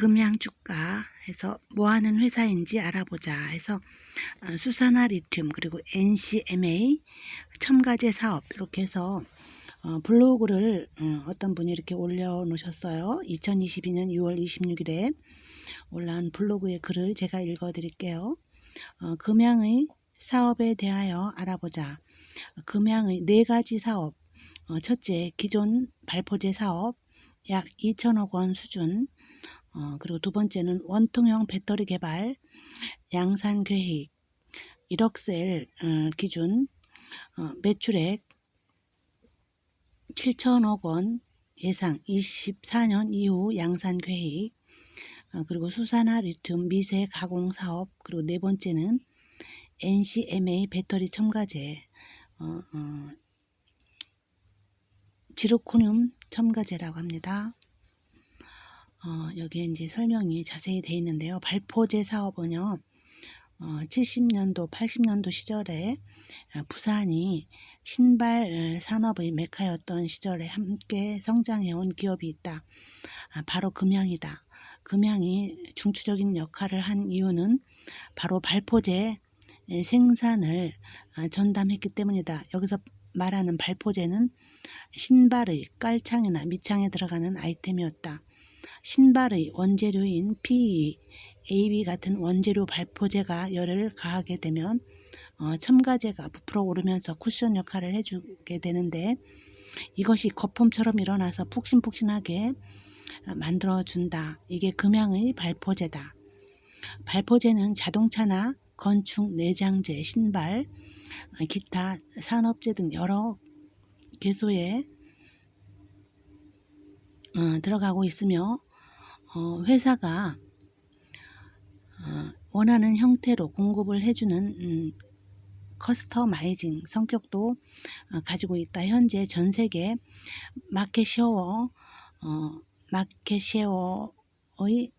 금양주가 해서 뭐 하는 회사인지 알아보자 해서 어, 수산화 리튬 그리고 NCMA 첨가제 사업 이렇게 해서 어, 블로그를 어, 어떤 분이 이렇게 올려놓으셨어요. 2022년 6월 26일에 올라온 블로그의 글을 제가 읽어드릴게요. 어, 금양의 사업에 대하여 알아보자. 금양의 네 가지 사업. 어, 첫째, 기존 발포제 사업 약 2천억 원 수준. 어, 그리고 두 번째는 원통형 배터리 개발, 양산 계획, 1억 셀 어, 기준, 어, 매출액 7천억 원 예상 24년 이후 양산 계획, 어, 그리고 수산화 리튬 미세 가공 사업, 그리고 네 번째는 NCMA 배터리 첨가제, 어, 어, 지르코늄 첨가제라고 합니다. 어, 여기에 이제 설명이 자세히 되어 있는데요. 발포제 사업은요, 어, 70년도, 80년도 시절에 어, 부산이 신발 어, 산업의 메카였던 시절에 함께 성장해온 기업이 있다. 아, 바로 금양이다. 금양이 중추적인 역할을 한 이유는 바로 발포제 생산을 아, 전담했기 때문이다. 여기서 말하는 발포제는 신발의 깔창이나 밑창에 들어가는 아이템이었다. 신발의 원재료인 PE, AB 같은 원재료 발포제가 열을 가하게 되면 어, 첨가제가 부풀어 오르면서 쿠션 역할을 해주게 되는데 이것이 거품처럼 일어나서 푹신푹신하게 만들어준다. 이게 금양의 발포제다. 발포제는 자동차나 건축, 내장재, 신발, 기타 산업재 등 여러 개소에 어, 들어가고 있으며 어, 회사가 어, 원하는 형태로 공급을 해주는 음, 커스터마이징 성격도 어, 가지고 있다. 현재 전 세계 마켓쉐어 어, 마켓쉐어의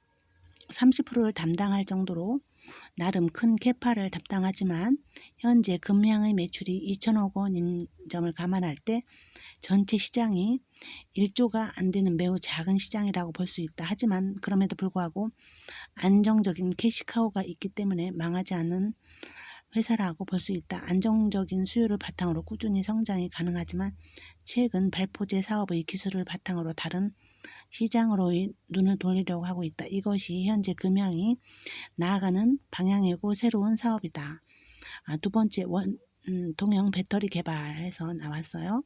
30%를 담당할 정도로 나름 큰 캐파를 담당하지만 현재 금양의 매출이 2천억 원인 점을 감안할 때 전체 시장이 1조가 안 되는 매우 작은 시장이라고 볼 수 있다. 하지만 그럼에도 불구하고 안정적인 캐시카우가 있기 때문에 망하지 않는 회사라고 볼 수 있다. 안정적인 수요를 바탕으로 꾸준히 성장이 가능하지만 최근 발포제 사업의 기술을 바탕으로 다른 시장으로 눈을 돌리려고 하고 있다. 이것이 현재 금양이 나아가는 방향이고 새로운 사업이다. 아, 두 번째 원 음, 동형 배터리 개발해서 나왔어요.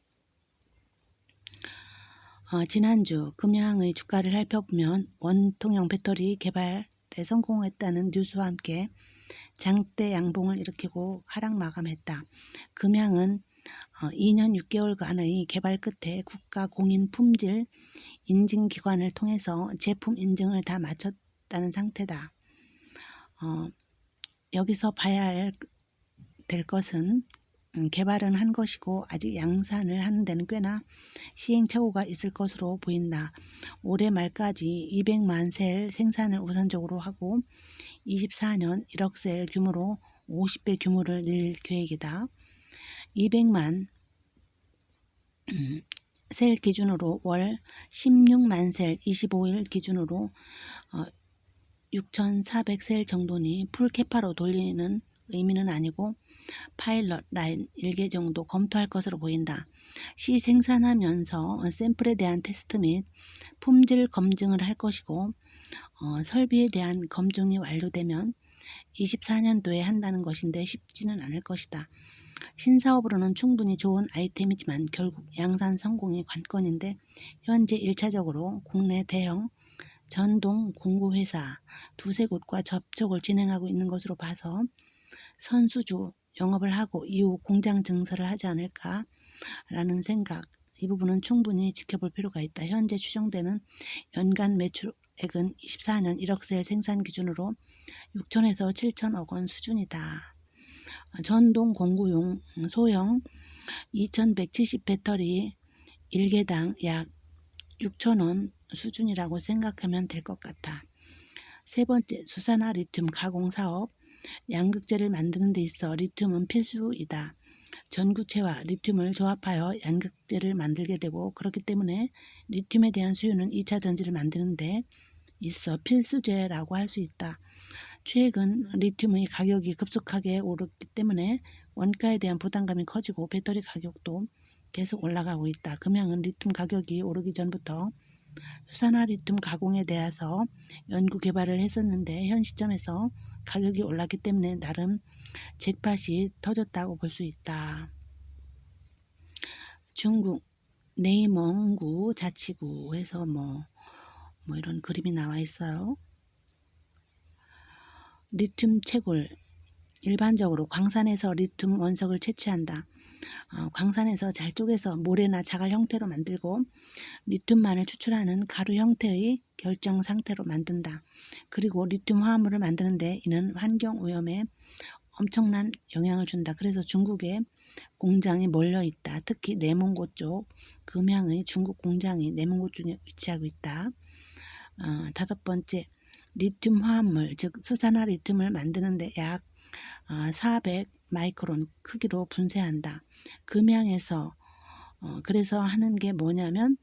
어, 지난주 금양의 주가를 살펴보면 원통형 배터리 개발에 성공했다는 뉴스와 함께 장대 양봉을 일으키고 하락 마감했다. 금양은 어, 2년 6개월간의 개발 끝에 국가 공인 품질 인증 기관을 통해서 제품 인증을 다 마쳤다는 상태다. 어, 여기서 봐야 될 것은 음, 개발은 한 것이고 아직 양산을 하는 데는 꽤나 시행착오가 있을 것으로 보인다. 올해 말까지 200만 셀 생산을 우선적으로 하고 24년 1억 셀 규모로 50배 규모를 늘 계획이다. 200만 음, 셀 기준으로 월 16만 셀 25일 기준으로 어, 6,400셀 정도니 풀 캐파로 돌리는 의미는 아니고 파일럿 라인 1개 정도 검토할 것으로 보인다. 시 생산하면서 샘플에 대한 테스트 및 품질 검증을 할 것이고 어, 설비에 대한 검증이 완료되면 24년도에 한다는 것인데 쉽지는 않을 것이다. 신사업으로는 충분히 좋은 아이템이지만 결국 양산 성공이 관건인데 현재 1차적으로 국내 대형 전동 공구회사 두세 곳과 접촉을 진행하고 있는 것으로 봐서 선수주 영업을 하고 이후 공장 증설을 하지 않을까라는 생각 이 부분은 충분히 지켜볼 필요가 있다. 현재 추정되는 연간 매출액은 24년 1억 셀 생산 기준으로 6천에서 7천억 원 수준이다. 전동 공구용 소형 2170 배터리 1개당 약 6천원 수준이라고 생각하면 될 것 같아. 세 번째, 수산화 리튬 가공 사업. 양극재를 만드는 데 있어 리튬은 필수이다. 전구체와 리튬을 조합하여 양극재를 만들게 되고 그렇기 때문에 리튬에 대한 수요는 2차 전지를 만드는데 있어 필수제라고 할 수 있다. 최근 리튬의 가격이 급속하게 오르기 때문에 원가에 대한 부담감이 커지고 배터리 가격도 계속 올라가고 있다. 금양은 리튬 가격이 오르기 전부터 수산화 리튬 가공에 대해서 연구 개발을 했었는데 현 시점에서 가격이 올랐기 때문에 나름 잭팟이 터졌다고 볼 수 있다. 중국 내몽구 자치구에서 뭐, 뭐 이런 그림이 나와 있어요. 리튬 채굴 일반적으로 광산에서 리튬 원석을 채취한다. 어, 광산에서 잘 쪼개서 모래나 자갈 형태로 만들고 리튬만을 추출하는 가루 형태의 결정 상태로 만든다. 그리고 리튬 화합물을 만드는데 이는 환경 오염에 엄청난 영향을 준다. 그래서 중국에 공장이 몰려 있다. 특히 내몽고 쪽 금양의 중국 공장이 내몽고 쪽에 위치하고 있다. 어, 다섯 번째 리튬 화합물 즉 수산화 리튬을 만드는데 약 400 마이크론 크기로 분쇄한다. 금양에서 어, 그래서 하는 게 뭐냐면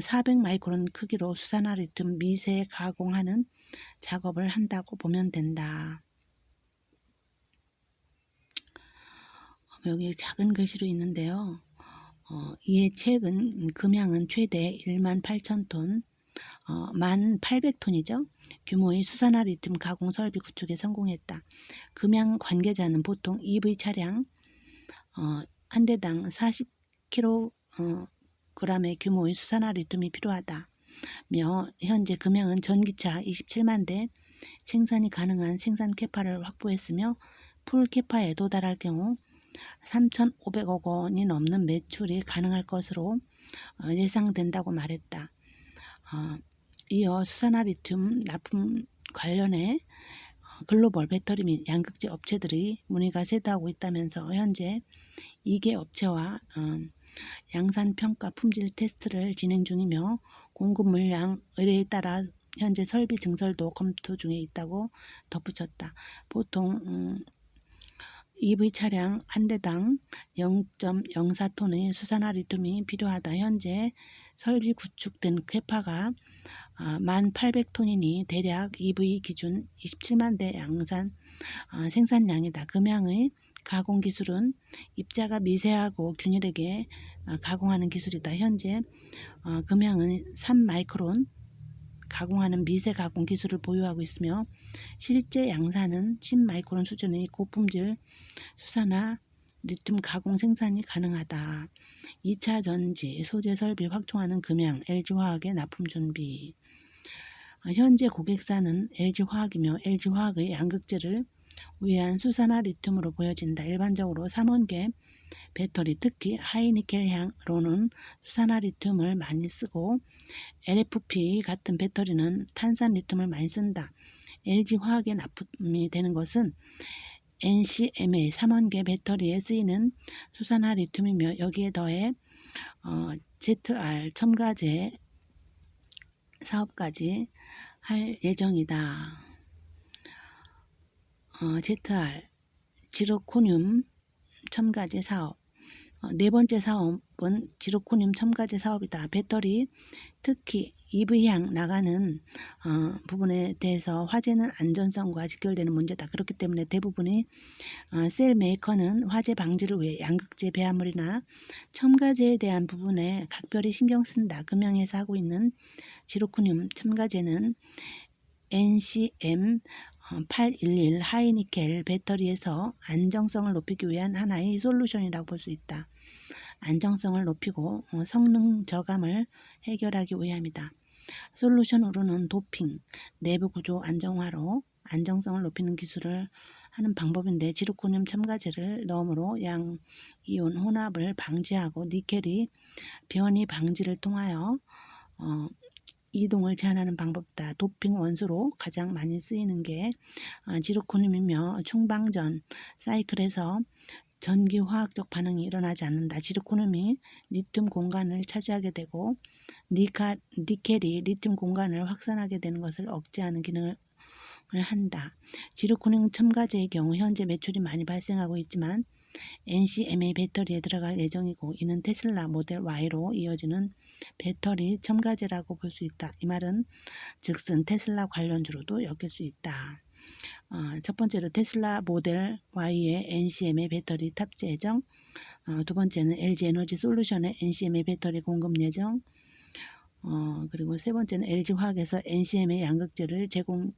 400 마이크론 크기로 수산화 리튬 미세 가공하는 작업을 한다고 보면 된다. 어, 여기 작은 글씨로 있는데요. 어, 이에 책은 금양은 최대 1만 8천 톤, 어, 1만 800톤이죠. 규모의 수산화 리튬 가공 설비 구축에 성공했다. 금양 관계자는 보통 EV 차량 어, 한 대당 40kg 어, 규모의 수산화 리튬이 필요하다. 며 현재 금양은 전기차 27만 대 생산이 가능한 생산 캐파를 확보했으며 풀 캐파에 도달할 경우 3,500억 원이 넘는 매출이 가능할 것으로 어, 예상된다고 말했다. 어, 이어 수산화 리튬 납품 관련해 어, 글로벌 배터리 및 양극재 업체들이 문의가 쇄도하고 있다면서 현재 2개 업체와 양산 평가 품질 테스트를 진행 중이며 공급 물량 의뢰에 따라 현재 설비 증설도 검토 중에 있다고 덧붙였다. 보통 음, EV 차량 한 대당 0.04톤의 수산화 리튬이 필요하다. 현재 설비 구축된 캐파가 1,800톤이니 대략 EV 기준 27만 대 양산 아, 생산량이다. 금양의 가공 기술은 입자가 미세하고 균일하게 아, 가공하는 기술이다. 현재 어, 금양은 3마이크론 가공하는 미세 가공 기술을 보유하고 있으며 실제 양산은 10마이크론 수준의 고품질 수산화 리튬 가공 생산이 가능하다. 2차 전지 소재 설비 확충하는 금양 LG화학의 납품 준비 현재 고객사는 LG화학이며 LG화학의 양극재를 위한 수산화 리튬으로 보여진다. 일반적으로 3원계 배터리 특히 하이니켈향로는 수산화 리튬을 많이 쓰고 LFP 같은 배터리는 탄산 리튬을 많이 쓴다. LG화학에 납품이 되는 것은 NCMA 3원계 배터리에 쓰이는 수산화 리튬이며 여기에 더해 어, ZR 첨가제 사업까지 할 예정이다. 어, ZR 지로코늄 첨가제 사업 어, 네 번째 사업은 지로코늄 첨가제 사업이다. 배터리 특히 EV향 나가는 어, 부분에 대해서 화재는 안전성과 직결되는 문제다. 그렇기 때문에 대부분의 어, 셀 메이커는 화재 방지를 위해 양극재 배합물이나 첨가제에 대한 부분에 각별히 신경 쓴다. 금양에서 하고 있는 지로코늄 첨가제는 NCM 811 하이니켈 배터리에서 안정성을 높이기 위한 하나의 솔루션이라고 볼 수 있다. 안정성을 높이고 어, 성능 저감을 해결하기 위함이다. 솔루션으로는 도핑, 내부 구조 안정화로 안정성을 높이는 기술을 하는 방법인데 지르코늄 첨가제를 넣음으로 양 이온 혼합을 방지하고 니켈이 변이 방지를 통하여 어, 이동을 제한하는 방법이다. 도핑 원소로 가장 많이 쓰이는 게 어, 지르코늄이며 충방전 사이클에서 전기 화학적 반응이 일어나지 않는다. 지르코늄이 리튬 공간을 차지하게 되고 니카, 니켈이 리튬 공간을 확산하게 되는 것을 억제하는 기능을 한다. 지르코늄 첨가제의 경우 현재 매출이 많이 발생하고 있지만 NCMA 배터리에 들어갈 예정이고 이는 테슬라 모델 Y로 이어지는 배터리 첨가제라고 볼 수 있다. 이 말은 즉슨 테슬라 관련주로도 엮일 수 있다. 어, 첫 번째로 테슬라 모델 Y의 NCMA 배터리 탑재 예정. 어, 두 번째는 LG 에너지 솔루션의 NCMA 배터리 공급 예정. 어, 그리고 세 번째는 LG 화학에서 NCMA 양극재를 제공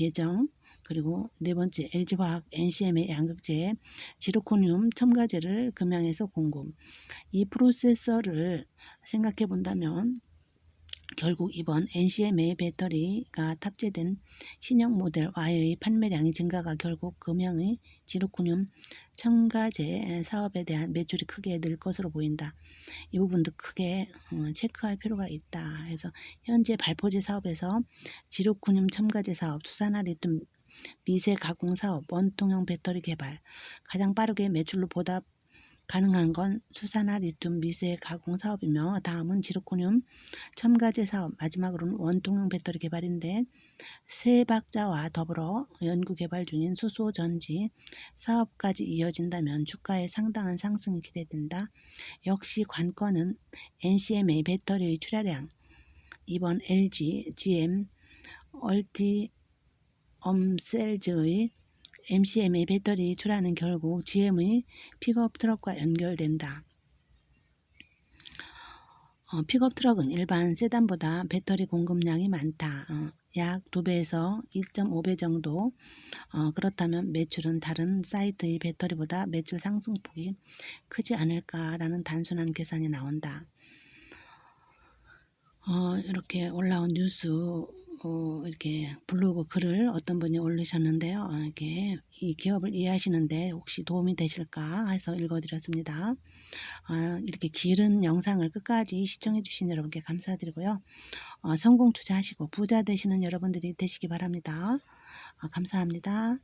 예정. 그리고 네 번째 LG 화학 NCMA 양극재에 지르코늄 첨가제를 금양에서 공급. 이 프로세서를 생각해 본다면 결국 이번 NCMA 배터리가 탑재된 신형 모델 Y의 판매량이 증가가 결국 금형의 지르코늄 첨가제 사업에 대한 매출이 크게 늘 것으로 보인다. 이 부분도 크게 어, 체크할 필요가 있다. 그래서 현재 발포제 사업에서 지르코늄 첨가제 사업, 수산화 리튬 미세 가공 사업, 원통형 배터리 개발 가장 빠르게 매출로 보답 가능한 건 수산화 리튬 미세 가공 사업이며 다음은 지르코늄 첨가제 사업, 마지막으로는 원통형 배터리 개발인데 세 박자와 더불어 연구 개발 중인 수소 전지 사업까지 이어진다면 주가의 상당한 상승이 기대된다. 역시 관건은 NCMA 배터리의 출하량 이번 LG, GM, 얼티 엄셀즈의 MCMA 배터리 출하는 결국 GM의 픽업 트럭과 연결된다. 어, 픽업 트럭은 일반 세단보다 배터리 공급량이 많다. 어, 약 2배에서 2.5배 정도. 어, 그렇다면 매출은 다른 사이트의 배터리보다 매출 상승폭이 크지 않을까라는 단순한 계산이 나온다. 어, 이렇게 올라온 뉴스 어, 이렇게 블로그 글을 어떤 분이 올리셨는데요. 어, 이렇게 이 기업을 이해하시는데 혹시 도움이 되실까 해서 읽어드렸습니다. 어, 이렇게 길은 영상을 끝까지 시청해 주신 여러분께 감사드리고요. 어, 성공 투자하시고 부자 되시는 여러분들이 되시기 바랍니다. 어, 감사합니다.